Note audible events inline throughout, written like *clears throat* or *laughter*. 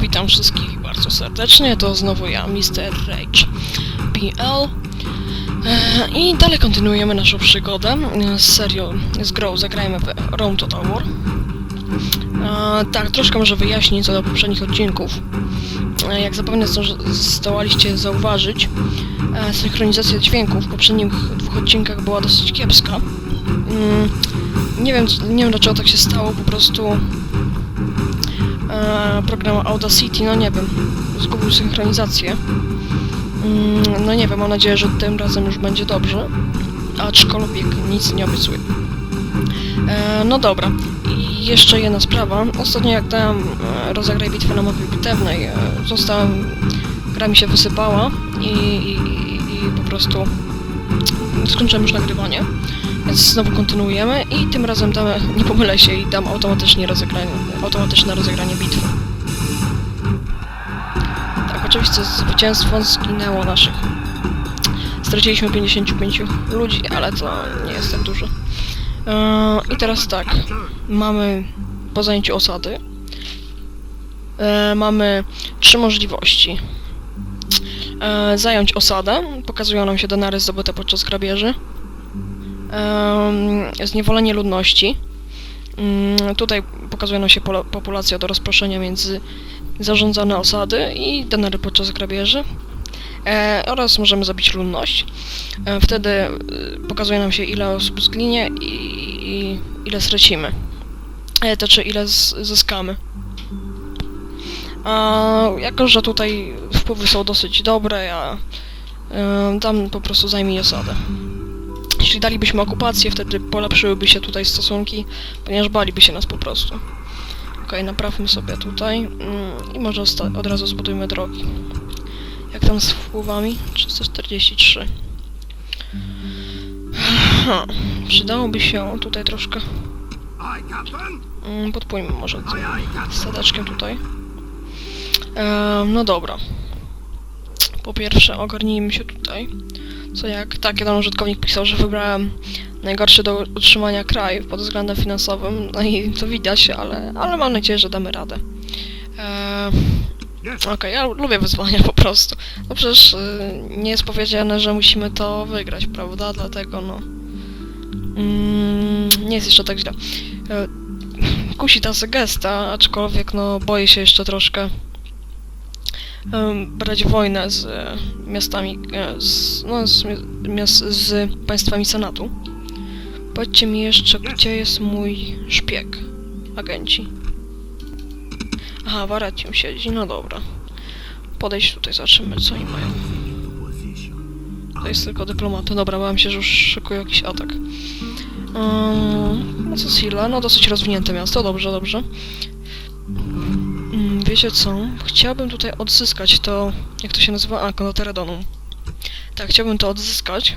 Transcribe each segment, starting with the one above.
Witam wszystkich bardzo serdecznie, to znowu ja, Mr. Rage PL. E, I dalej kontynuujemy naszą przygodę z serią, z grą Zagrajmy w Rome Total War. E, tak, troszkę może wyjaśnić co do poprzednich odcinków. E, jak zapewne zdołaliście zauważyć, synchronizacja dźwięków w poprzednich dwóch odcinkach była dosyć kiepska. Mm, nie wiem, nie wiem dlaczego tak się stało, po prostu e, program Audacity, no nie wiem, zgubił synchronizację. Mm, no nie wiem, mam nadzieję, że tym razem już będzie dobrze, aczkolwiek nic nie obiecuję. E, no dobra, i jeszcze jedna sprawa. Ostatnio jak dałem e, rozegraj bitwę na mapie bitewnej, e, zostałem, gra mi się wysypała i, i, i, i po prostu skończyłem już nagrywanie. Więc znowu kontynuujemy i tym razem damy, nie pomylę się i dam automatycznie rozegranie, automatyczne rozegranie bitwy. Tak, oczywiście zwycięstwo zginęło naszych. Straciliśmy 55 ludzi, ale to nie jest tak dużo. Eee, I teraz tak, mamy po zajęciu osady e, mamy trzy możliwości. E, zająć osadę, pokazują nam się denary zdobyte podczas grabieży. Zniewolenie ludności. Mm, Tutaj pokazuje nam się populacja do rozproszenia między zarządzane osady i denary podczas grabieży. E, oraz możemy zabić ludność. E, wtedy e, pokazuje nam się ile osób zginie i, i ile stracimy. E, to czy ile z, zyskamy. A, jako, że tutaj wpływy są dosyć dobre, ja e, dam po prostu zajmij osadę. Jeśli dalibyśmy okupację, wtedy polepszyłyby się tutaj stosunki, ponieważ baliby się nas po prostu. Okej, naprawmy sobie tutaj mm, i może od razu zbudujmy drogi. Jak tam z wpływami? 343. Aha, przydałoby się tutaj troszkę... Mm, podpójmy może tym stadaczkiem tutaj. No dobra. Po pierwsze ogarnijmy się tutaj. Co jak tak, jeden użytkownik pisał, że wybrałem najgorszy do utrzymania kraj pod względem finansowym, no i to widać, ale, ale mam nadzieję, że damy radę. Eee, Okej, ja lubię wyzwania po prostu. No przecież y, nie jest powiedziane, że musimy to wygrać, prawda? Dlatego no... Mm, nie jest jeszcze tak źle. E, kusi ta sugesta, aczkolwiek no boję się jeszcze troszkę brać wojnę z e, miastami, e, z, no, z, mi- miast, z państwami Senatu. Powiedzcie mi jeszcze, gdzie jest mój szpieg, agenci. Aha, w Arecium siedzi, no dobra. Podejść tutaj, zobaczymy co oni mają. To jest tylko dyplomaty, dobra, bałem się, że już szykują jakiś atak. Um, no co Sila? No dosyć rozwinięte miasto, dobrze, dobrze. Wiecie co? Chciałbym tutaj odzyskać to... Jak to się nazywa? A, Konoteredonum. Tak, chciałbym to odzyskać.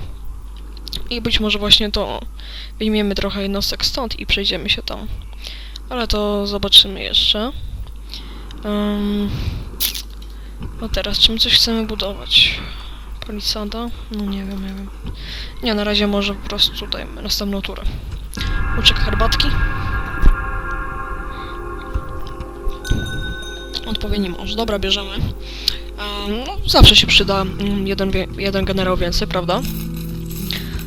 I być może właśnie to... Wyjmiemy trochę jednostek stąd i przejdziemy się tam. Ale to zobaczymy jeszcze. Um, no teraz, czy my coś chcemy budować? Polisada? No nie wiem, nie wiem. Nie, na razie może po prostu dajmy następną turę. Łuczek herbatki. Odpowiedni mąż. Dobra, bierzemy. Em, no, zawsze się przyda mm, jeden, jeden generał więcej, prawda?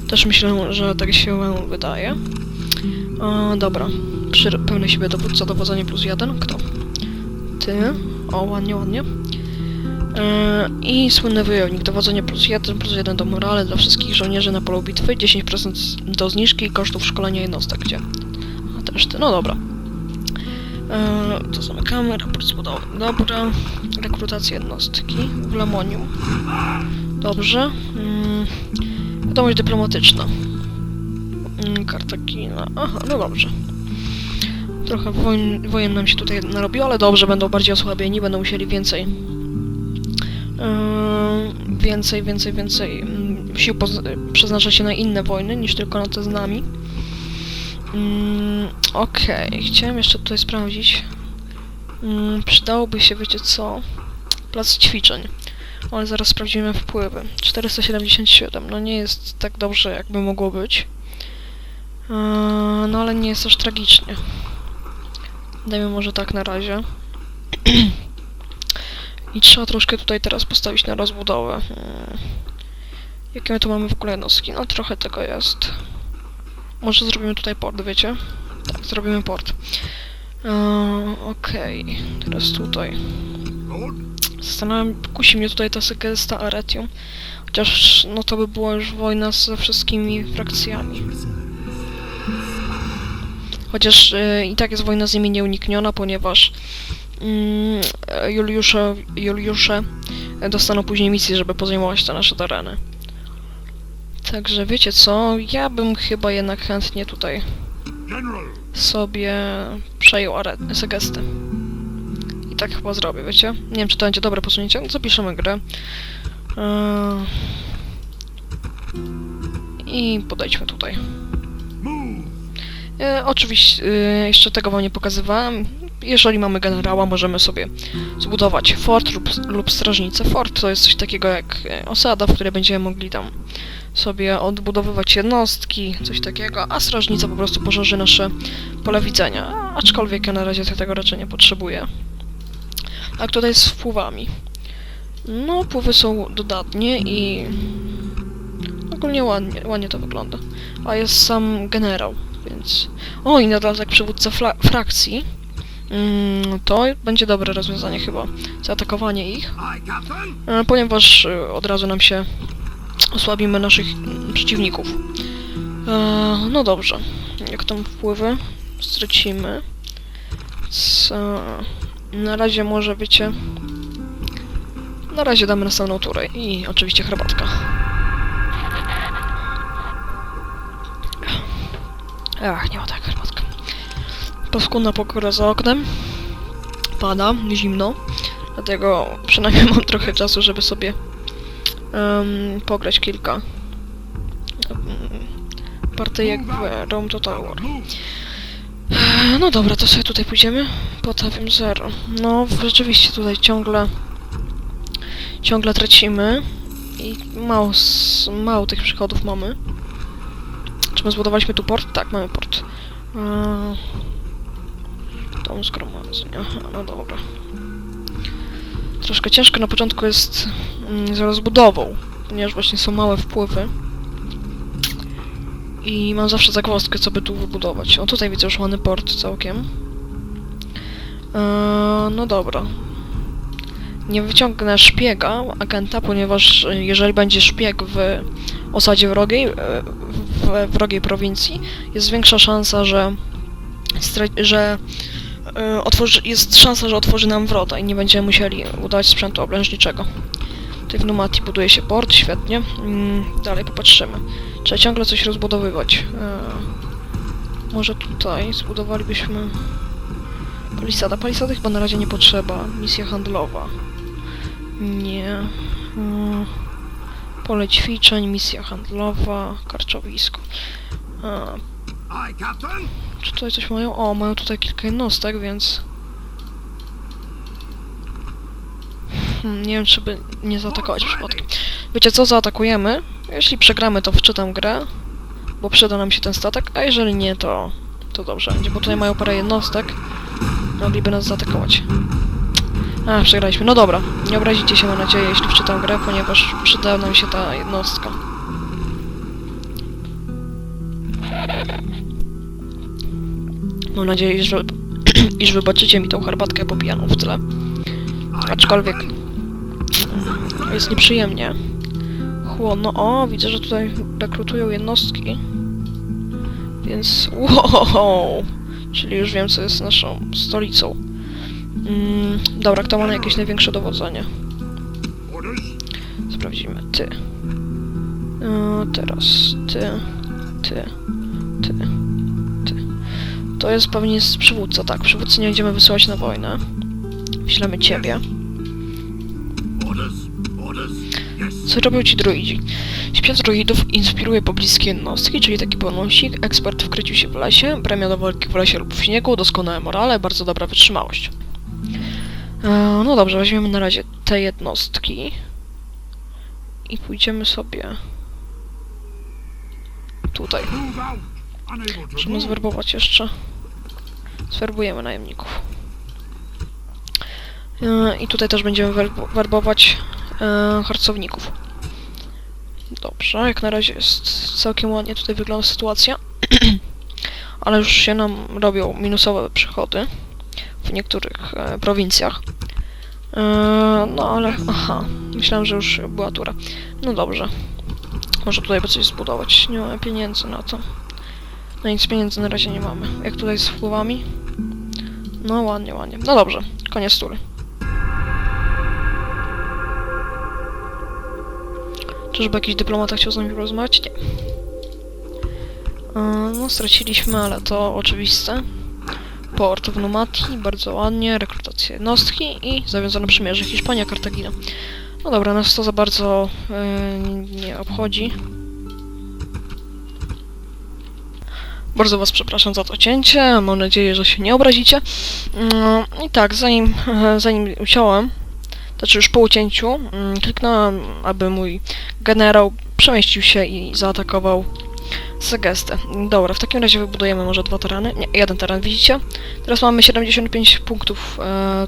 Też myślę, że tak się wydaje. E, dobra. Przy pełnej siebie dowódca, dowodzenie plus jeden. Kto? Ty. O, ładnie, ładnie. E, I słynny wojownik, dowodzenie plus 1, plus 1 do morale dla wszystkich żołnierzy na polu bitwy, 10% do zniżki kosztów szkolenia jednostek, gdzie? A też ty, no dobra. E, to zamykamy, raport zbudowy. Dobra, rekrutacja jednostki w Lemonium. Dobrze. Mm, wiadomość dyplomatyczna. Mm, Kartagina, aha, no dobrze. Trochę wojen, wojen nam się tutaj narobiło, ale dobrze, będą bardziej osłabieni, będą musieli więcej Yy, więcej, więcej, więcej mm, sił poz- przeznacza się na inne wojny niż tylko na te z nami. Mm, Okej, chciałem jeszcze tutaj sprawdzić. Mm, przydałoby się, wiecie co? Plac ćwiczeń. Ale zaraz sprawdzimy wpływy. 477, no nie jest tak dobrze, jakby mogło być. Yy, no ale nie jest aż tragicznie. Dajmy może tak na razie. *clears throat* I trzeba troszkę tutaj teraz postawić na rozbudowę. Hmm. Jakie my tu mamy w ogóle jednostki? No trochę tego jest. Może zrobimy tutaj port, wiecie? Tak, zrobimy port. Eee, Okej, teraz tutaj. Zastanawiam, kusi mnie tutaj ta Sekesta Aretium. Chociaż no to by była już wojna ze wszystkimi frakcjami. Chociaż e, i tak jest wojna z nimi nieunikniona, ponieważ mm, e, Juliusze, Juliusze dostaną później misję, żeby pozajmować te nasze tereny. Także wiecie co, ja bym chyba jednak chętnie tutaj sobie przejął Segestę. I tak chyba zrobię, wiecie? Nie wiem, czy to będzie dobre posunięcie, no zapiszemy grę. Eee, I podejdźmy tutaj. E, oczywiście e, jeszcze tego wam nie pokazywałem. Jeżeli mamy generała, możemy sobie zbudować fort lub, lub strażnicę. Fort to jest coś takiego jak e, osada, w której będziemy mogli tam sobie odbudowywać jednostki, coś takiego, a strażnica po prostu poszerzy nasze pole widzenia. Aczkolwiek ja na razie tego raczej nie potrzebuję. A tutaj z wpływami. No, pływy są dodatnie i ogólnie ładnie, ładnie to wygląda. A jest sam generał, więc... O, i nadal tak przywódca frakcji. Mm, to będzie dobre rozwiązanie chyba. Zaatakowanie ich. E, Ponieważ e, od razu nam się osłabimy naszych przeciwników. E, no dobrze. Jak tam wpływy? Stracimy. Co? Na razie może wiecie... Na razie damy następną turę i oczywiście herbatka. Ach, nie ma tak herbatka. Paskudna pokora za oknem. Pada, zimno. Dlatego przynajmniej *laughs* mam trochę czasu, żeby sobie em, pograć kilka em, partyjek w Rome Total War. No dobra, to sobie tutaj pójdziemy. Potawiam zero. No, rzeczywiście tutaj ciągle ciągle tracimy i mało, mało tych przychodów mamy. Czy my zbudowaliśmy tu port? Tak, mamy port. Eee, Dom zgromadzenia. Aha, no dobra. Troszkę ciężko na początku jest mm, z rozbudową, ponieważ właśnie są małe wpływy. I mam zawsze zagwozdkę, co by tu wybudować. O, tutaj widzę już ładny port całkiem. Eee, no dobra. Nie wyciągnę szpiega, agenta, ponieważ e, jeżeli będzie szpieg w osadzie wrogiej, e, w wrogiej prowincji, jest większa szansa, że, że otworzy, jest szansa, że otworzy nam wrota i nie będziemy musieli udawać sprzętu oblężniczego. Tutaj w Numati buduje się port, świetnie. Mm, dalej popatrzymy. Trzeba ciągle coś rozbudowywać. E, może tutaj zbudowalibyśmy... Palisada. Palisady chyba na razie nie potrzeba. Misja handlowa. Nie. Mm, Pole ćwiczeń, misja handlowa, karczowisko. A, czy tutaj coś mają? O, mają tutaj kilka jednostek, więc... Hmm, nie wiem, czy by nie zaatakować przypadkiem. Wiecie co, zaatakujemy. Jeśli przegramy, to wczytam grę, bo przyda nam się ten statek, a jeżeli nie, to, to dobrze będzie, bo tutaj mają parę jednostek. Mogliby nas zaatakować. A, przegraliśmy. No dobra, nie obrazicie się, mam nadzieję, jeśli wczytam grę, ponieważ przyda nam się ta jednostka. Mam nadzieję, że, *clears throat* iż wybaczycie mi tą herbatkę popijaną w tle. Aczkolwiek jest nieprzyjemnie. Chłodno. O, widzę, że tutaj rekrutują jednostki. Więc wow! Czyli już wiem, co jest naszą stolicą. Mm, dobra, kto ma na jakieś największe dowodzenie? Sprawdzimy. Ty. E, teraz ty, ty, ty. To jest pewnie jest przywódca, tak. Przywódcy nie będziemy wysyłać na wojnę. Wyślemy ciebie. Co robią ci druidzi? Śpiew druidów inspiruje pobliskie jednostki, czyli taki bonusik, ekspert w kryciu się w lesie, premia do walki w lesie lub w śniegu, doskonałe morale, bardzo dobra wytrzymałość. E, no dobrze, weźmiemy na razie te jednostki i pójdziemy sobie tutaj. Możemy zwerbować jeszcze. Zwerbujemy najemników. E, I tutaj też będziemy werb- werbować e, harcowników. Dobrze, jak na razie jest całkiem ładnie tutaj wygląda sytuacja. *clears throat* Ale już się nam robią minusowe przychody w niektórych e, prowincjach. No ale, aha, myślałem, że już była tura. No dobrze. Może tutaj by coś zbudować. Nie mamy pieniędzy na to. No nic pieniędzy na razie nie mamy. Jak tutaj z wpływami? No ładnie, ładnie. No dobrze, koniec tury. Czyżby jakiś dyplomata chciał z nami porozmawiać? Nie. E, No, straciliśmy, ale to oczywiste. Port w Numatii, bardzo ładnie, rekrutacja jednostki i zawiązane przymierze Hiszpania, Kartagina. No dobra, nas to za bardzo e, nie obchodzi. Bardzo was przepraszam za to cięcie, mam nadzieję, że się nie obrazicie. Mm, I tak, zanim, *laughs* zanim uciąłem, znaczy już po ucięciu, mm, kliknąłem, aby mój generał przemieścił się i zaatakował Segestę. Dobra, w takim razie wybudujemy może dwa tereny. Nie, jeden teren, widzicie? Teraz mamy 75 punktów e,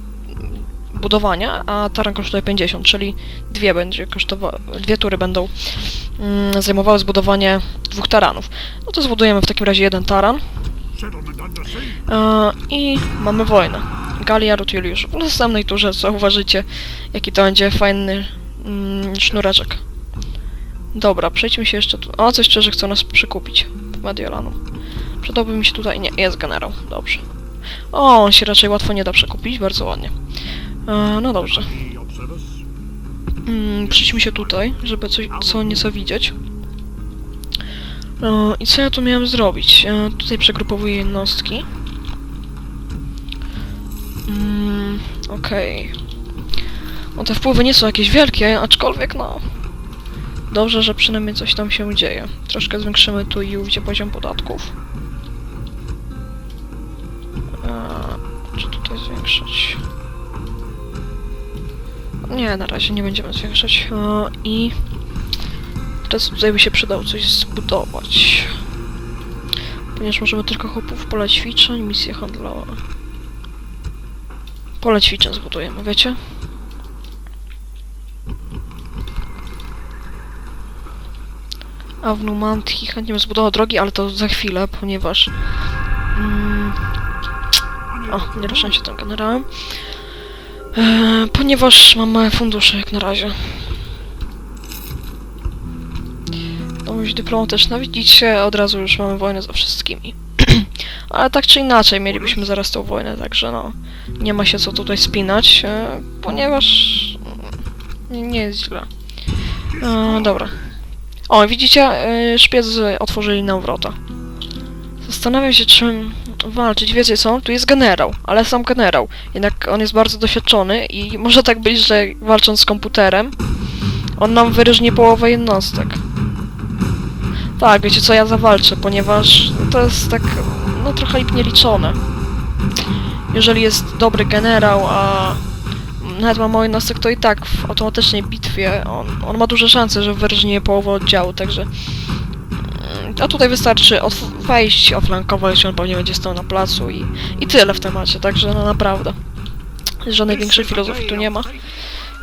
budowania, a teren kosztuje 50, czyli dwie będzie kosztowa- dwie tury będą mm, zajmowały zbudowanie dwóch taranów. No to zbudujemy w takim razie jeden taran e, i mamy wojnę. Galia Rutiliusz. W następnej turze zauważycie, jaki to będzie fajny mm, sznureczek. Dobra, przejdźmy się jeszcze tu. O, coś szczerze chcą nas przekupić. Mediolanu. Przydałby mi się tutaj... Nie, jest generał. Dobrze. O, on się raczej łatwo nie da przekupić. Bardzo ładnie. E, no dobrze. Mm, się tutaj, żeby coś, co nieco widzieć. E, I co ja tu miałem zrobić? E, tutaj przegrupowuję jednostki. Mm, Okej. No te wpływy nie są jakieś wielkie, aczkolwiek no... Dobrze, że przynajmniej coś tam się dzieje. Troszkę zwiększymy tu i ówdzie poziom podatków. E, czy tutaj zwiększyć? Nie, na razie nie będziemy zwiększać. E, I teraz tutaj by się przydało coś zbudować. Ponieważ możemy tylko chłopów pole ćwiczeń, misje handlowe. Pole ćwiczeń zbudujemy, wiecie? A w Numantii chętnie bym zbudował drogi, ale to za chwilę, ponieważ... Mm, o, nie ruszam się tym generałem. E, ponieważ mam małe fundusze jak na razie. Domość dyplomatyczna, widzicie, od razu już mamy wojnę ze wszystkimi. *clears throat* Ale tak czy inaczej, mielibyśmy zaraz tą wojnę, także no, nie ma się co tutaj spinać, e, ponieważ nie, nie jest źle. E, dobra. O, widzicie, e, szpiedzy otworzyli nam wrota. Zastanawiam się, czym walczyć. Wiecie co? Tu jest generał, ale sam generał. Jednak on jest bardzo doświadczony i może tak być, że walcząc z komputerem, on nam wyróżni połowę jednostek. Tak, wiecie co, ja zawalczę, ponieważ to jest tak, no trochę nieliczone. Jeżeli jest dobry generał, a nawet ma mało jednostek, to i tak w automatycznej bitwie on, on ma duże szanse, że wyróżni połowę oddziału, także... A tutaj wystarczy wejść, oflankować, on pewnie będzie stał na placu i, i tyle w temacie, także no naprawdę. Żadnej większej filozofii tu nie ma.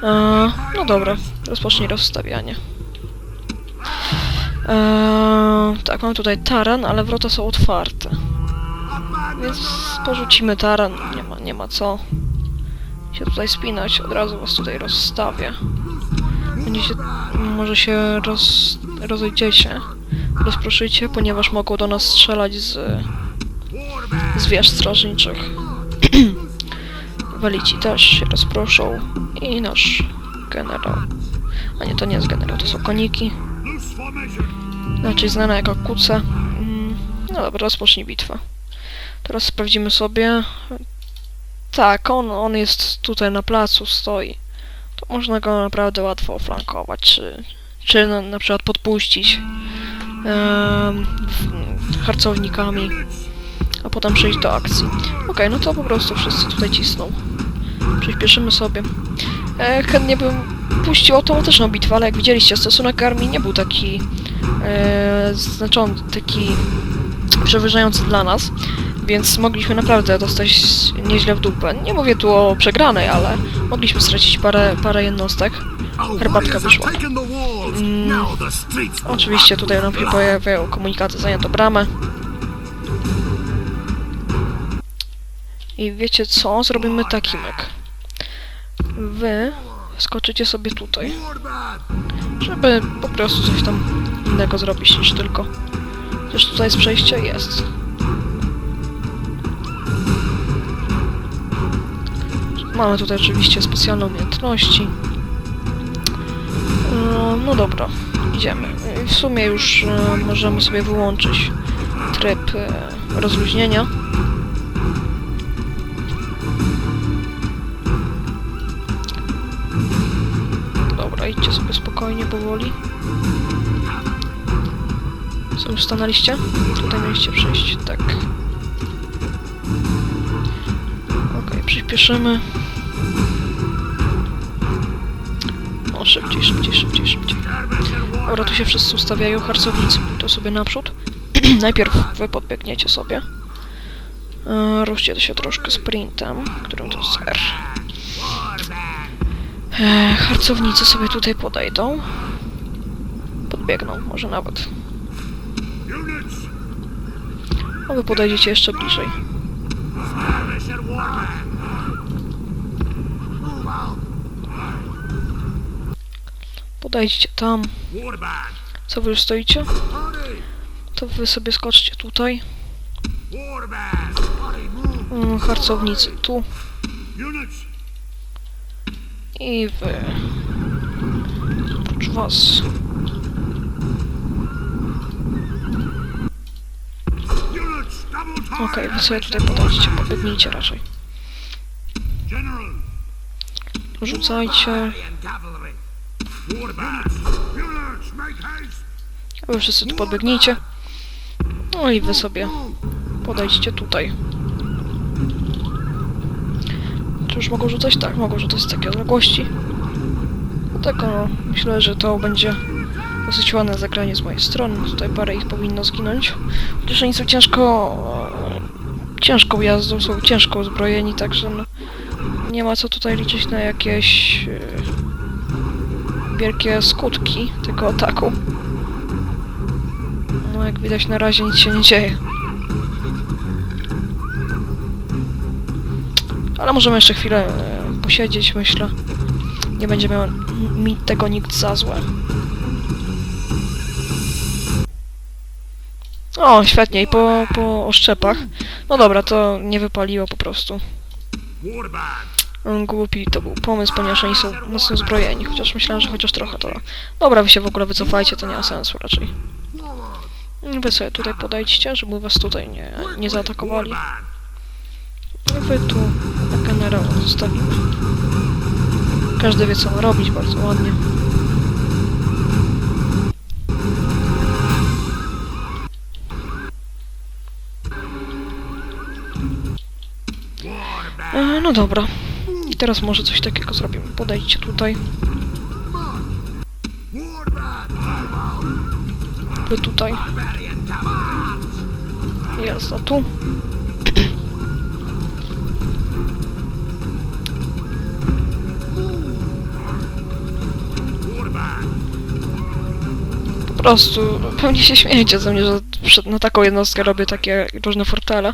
E, no dobra, rozpocznij rozstawianie. E, tak, mam tutaj taran, ale wrota są otwarte. Więc porzucimy taran, nie ma, nie ma co się tutaj spinać, od razu was tutaj rozstawię. Będziecie, może się roz, rozejdziecie, rozproszycie, ponieważ mogą do nas strzelać z, z wież strażniczych. *clears throat* Walici też się rozproszą i nasz generał. A nie, to nie jest generał, to są koniki. Znaczy znana jako kuce. Mm, No dobra, rozpocznij bitwę. Teraz sprawdzimy sobie. Tak, on, on jest tutaj na placu, stoi. To można go naprawdę łatwo oflankować, czy, czy na, na przykład podpuścić harcownikami, a potem przejść do akcji. Okej, no to po prostu wszyscy tutaj cisną. Przyspieszymy sobie. E, chętnie bym puścił automatyczną bitwę, ale jak widzieliście, stosunek armii nie był taki e, znaczący, taki przewyższający dla nas. Więc mogliśmy naprawdę dostać nieźle w dupę. Nie mówię tu o przegranej, ale mogliśmy stracić parę, parę jednostek. Herbatka wyszła. Mm. Oczywiście tutaj nam się pojawiają komunikaty, zajęto bramę. I wiecie co? Zrobimy taki myk. Wy skoczycie sobie tutaj, żeby po prostu coś tam innego zrobić niż tylko. Przecież tutaj jest przejście? Jest. Mamy tutaj oczywiście specjalne umiejętności. E, No dobra, idziemy. W sumie już e, możemy sobie wyłączyć tryb e, rozluźnienia. Dobra, idźcie sobie spokojnie, powoli. Co, już stanęliście? Tutaj mieliście przejść, tak. Przyspieszymy. O, szybciej, szybciej, szybciej, szybciej. Dobra, tu się wszyscy ustawiają, harcownicy, to sobie naprzód. *clears throat* Najpierw wy podbiegniecie sobie. E, Ruszcie się troszkę sprintem, którym to jest R. E, harcownicy sobie tutaj podejdą. Podbiegną, może nawet. A wy podejdziecie jeszcze bliżej. Podejdźcie tam. Co wy już stoicie? To wy sobie skoczcie tutaj. Mm, Harcownicy tu. I wy. Oprócz was. Okej, wy sobie tutaj podejdźcie, pobiegnijcie raczej. Rzucajcie. Wy wszyscy tu podbiegnijcie. No i wy sobie podejdźcie tutaj. Czy już mogą rzucać? Tak, mogą rzucać z takiej odległości. Dlatego no, myślę, że to będzie dosyć ładne zagranie z mojej strony. Tutaj parę ich powinno zginąć. Chociaż oni są ciężko... ciężką jazdą, są ciężko uzbrojeni, także no, nie ma co tutaj liczyć na jakieś e, wielkie skutki tego ataku. No jak widać na razie nic się nie dzieje. Ale możemy jeszcze chwilę e, posiedzieć, myślę. Nie będzie miał mi tego nikt za złe. O, świetnie, i po, po oszczepach. No dobra, to nie wypaliło po prostu. Warband! Głupi to był pomysł, ponieważ oni są mocno zbrojeni, chociaż myślałem, że chociaż trochę to... Dobra, wy się w ogóle wycofajcie, to nie ma sensu raczej. Wy sobie tutaj podejdźcie, żeby was tutaj nie, nie zaatakowali. I wy tu na generał zostawimy. Każdy wie co ma robić, bardzo ładnie. E, no dobra. I teraz może coś takiego zrobimy. Podejdźcie tutaj. Wy tutaj. A tu. Po prostu pewnie się śmiejecie ze mnie, że na taką jednostkę robię takie różne fortele.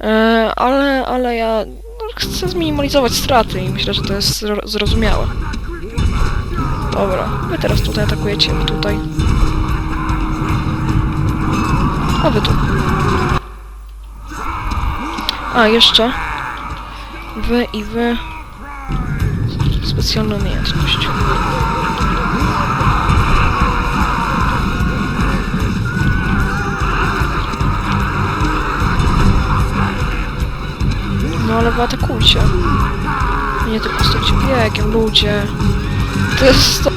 E, ale, ale ja chcę zminimalizować straty i myślę, że to jest zro- zrozumiałe. Dobra, wy teraz tutaj atakujecie, wy tutaj. A wy tu. A, jeszcze. Wy i wy. Specjalna umiejętność. Ale wy atakujcie. Nie tylko stoicie biegiem, ludzie. To jest.